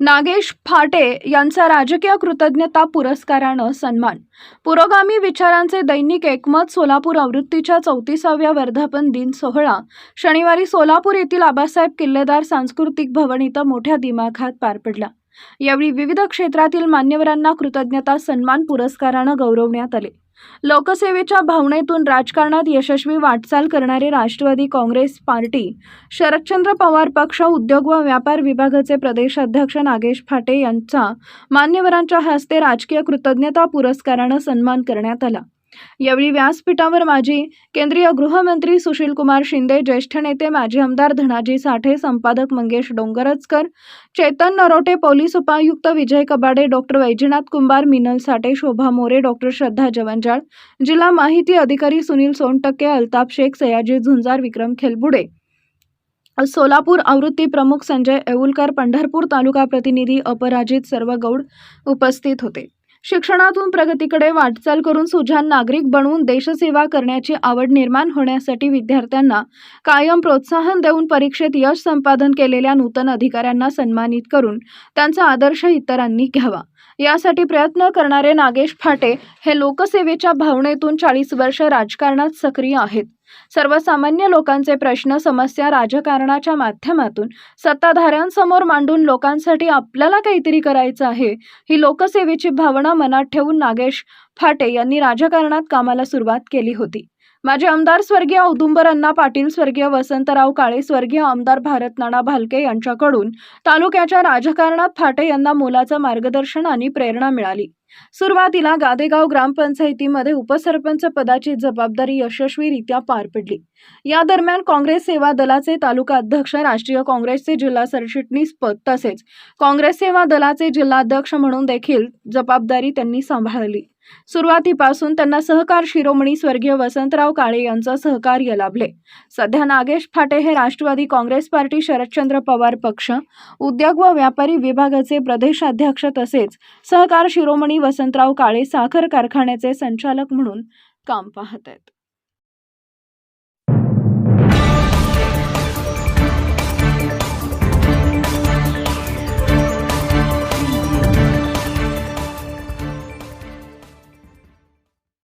नागेश फाटे यांचा राजकीय कृतज्ञता पुरस्कारानं सन्मान. पुरोगामी विचारांचे दैनिक एकमत सोलापूर आवृत्तीच्या चौतीसाव्या वर्धापन दिन सोहळा. शनिवारी सोलापूर येथील आबासाहेब किल्लेदार सांस्कृतिक भवन इथं मोठ्या दिमाखात पार पडला. यावेळी विविध क्षेत्रातील मान्यवरांना कृतज्ञता सन्मान पुरस्कारानं गौरवण्यात आले. लोकसेवेच्या भावनेतून राजकारणात यशस्वी वाटचाल करणारे राष्ट्रवादी काँग्रेस पार्टी शरदचंद्र पवार पक्ष उद्योग व व्यापार विभागाचे प्रदेशाध्यक्ष नागेश फाटे यांचा मान्यवरांच्या हस्ते राजकीय कृतज्ञता पुरस्कारानं सन्मान करण्यात आला. यावेळी व्यासपीठावर माजी केंद्रीय गृहमंत्री सुशीलकुमार शिंदे ज्येष्ठ नेते माजी आमदार धनाजी साठे संपादक मंगेश डोंगरचकर चेतन नरोटे पोलीस उपायुक्त विजय कबाडे डॉक्टर वैजनाथ कुंभार मिनल साठे शोभा मोरे डॉक्टर श्रद्धा जवंजाळ जिल्हा माहिती अधिकारी सुनील सोनटक्के अल्ताप शेख सयाजी झुंजार विक्रम खेलबुडे. सोलापूर आवृत्ती प्रमुख संजय येऊलकर पंढरपूर तालुका प्रतिनिधी अपराजित सर्व गौड उपस्थित होते. शिक्षणातून प्रगतीकडे वाटचाल करून सुजान नागरिक बनवून देशसेवा करण्याची आवड निर्माण होण्यासाठी विद्यार्थ्यांना कायम प्रोत्साहन देऊन परीक्षेत यश संपादन केलेल्या नूतन अधिकाऱ्यांना सन्मानित करून त्यांचा आदर्श इतरांनी घ्यावा. यासाठी प्रयत्न करणारे नागेश फाटे हे लोकसेवेच्या भावनेतून चाळीस वर्ष राजकारणात सक्रिय आहेत. सर्वसामान्य लोकांचे प्रश्न समस्या राजकारणाच्या माध्यमातून सत्ताधाऱ्यांसमोर मांडून लोकांसाठी आपल्याला काहीतरी करायचं आहे ही लोकसेवेची भावना मनात ठेवून नागेश फाटे यांनी राजकारणात कामाला सुरुवात केली होती. माझे आमदार स्वर्गीय औदुंबर अण्णा पाटील स्वर्गीय वसंतराव काळे स्वर्गीय आमदार भारत नाना भालके यांच्याकडून तालुक्याच्या राजकारणात फाटे यांना मोलाचं मार्गदर्शन आणि प्रेरणा मिळाली. सुरुवातीला गादेगाव ग्रामपंचायतीमध्ये उपसरपंच पदाची जबाबदारी यशस्वीरित्या पार पडली. या दरम्यान काँग्रेस सेवा दलाचे तालुका अध्यक्ष राष्ट्रीय काँग्रेसचे जिल्हा सरचिटणीस पद तसेच काँग्रेस सेवा दलाचे जिल्हाध्यक्ष म्हणून देखील जबाबदारी त्यांनी सांभाळली. सुरुवातीपासून त्यांना सहकार शिरोमणी स्वर्गीय वसंतराव काळे यांचं सहकार्य लाभले. सध्या नागेश फाटे हे राष्ट्रवादी काँग्रेस पार्टी शरदचंद्र पवार पक्ष उद्योग व व्यापारी विभागाचे प्रदेशाध्यक्ष तसेच सहकार शिरोमणी वसंतराव काळे साखर कारखान्याचे संचालक म्हणून काम पाहत आहेत.